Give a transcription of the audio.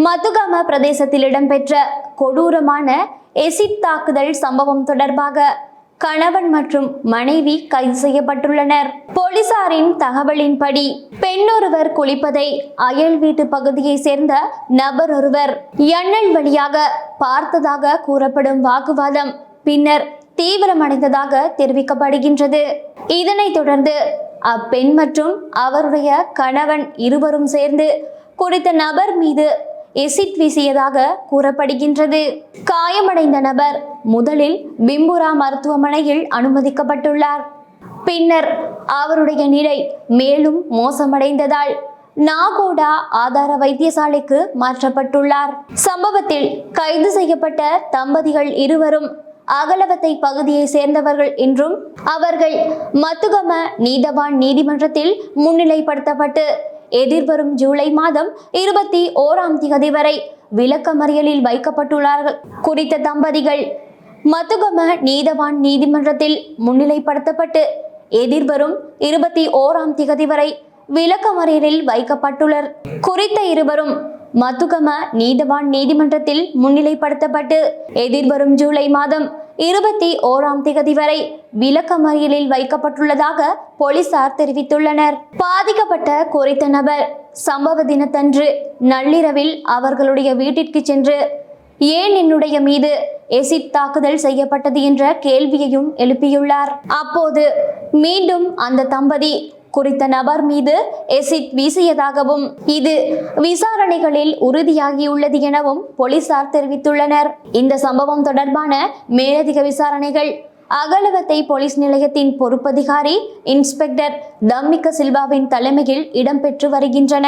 மதுகம பிரதேசத்தில் இடம்பெற்ற கொடூரமான எசிட் தாக்குதல் சம்பவம் தொடர்பாக கணவன் மற்றும் மனைவி கைது செய்யப்பட்டுள்ளனர். போலீசாரின் தகவலின்படி பெண்ணொருவர் குளிப்பதை அயல் வீட்டு பகுதியை சேர்ந்த நபர் ஒருவர் எண்ணல் வழியாக பார்த்ததாக கூறப்படும் வாக்குவாதம் பின்னர் தீவிரமடைந்ததாக தெரிவிக்கப்படுகின்றது. இதனைத் தொடர்ந்து அப்பெண் மற்றும் அவருடைய கணவன் இருவரும் சேர்ந்து குறித்த நபர் மீது எசிட் வீசியதாக கூறப்படுகின்றது. காயமடைந்த நபர் முதலில் பிம்புரா மருத்துவமனையில் அனுமதிக்கப்பட்டுள்ளார். பின்னர் அவருடைய நிலை மேலும் மோசமடைந்ததால் நாகோடா ஆதார வைத்தியசாலைக்கு மாற்றப்பட்டுள்ளார். சம்பவத்தில் கைது செய்யப்பட்ட தம்பதிகள் இருவரும் அகலவத்தை பகுதியை சேர்ந்தவர்கள் என்றும் அவர்கள் மத்துகம நீதவான் நீதிமன்றத்தில் முன்னிலைப்படுத்தப்பட்டு எதிர்வரும் ஜூலை மாதம் இருபத்தி ஓராம் திகதி வரை விளக்கமறியலில் வைக்கப்பட்டுள்ளார்கள். குறித்த தம்பதிகள் மத்துகம நீதவான் நீதிமன்றத்தில் முன்னிலைப்படுத்தப்பட்டு எதிர்வரும் இருபத்தி ஓராம் திகதி வரை விளக்கமறியலில் வைக்கப்பட்டுள்ளனர். குறித்த இருவரும் மத்துகம நீதவான் நீதிமன்றத்தில் முன்னிலைப்படுத்தப்பட்டு எதிர்வரும் ஜூலை மாதம் இருபத்தி ஓராம் திகதி வரை விளக்கமறியலில் வைக்கப்பட்டுள்ளதாக போலீசார் தெரிவித்துள்ளனர். பாதிக்கப்பட்ட குறித்த நபர் சம்பவ தினத்தன்று நள்ளிரவில் அவர்களுடைய வீட்டிற்கு சென்று ஏன் என்னுடைய மீது எசிட் தாக்குதல் செய்யப்பட்டது? என்ற கேள்வியையும் எழுப்பியுள்ளார். அப்போது மீண்டும் அந்த தம்பதி குறித்த நபர் மீது எசிட் வீசியதாகவும் இது விசாரணைகளில் உறுதியாகியுள்ளது எனவும் போலீசார் தெரிவித்துள்ளனர். இந்த சம்பவம் தொடர்பான மேலதிக விசாரணைகள் அகலவத்தை போலீஸ் நிலையத்தின் பொறுப்பதிகாரி இன்ஸ்பெக்டர் தம்மிக்க சில்வாவின் தலைமையில் இடம்பெற்று வருகின்றன.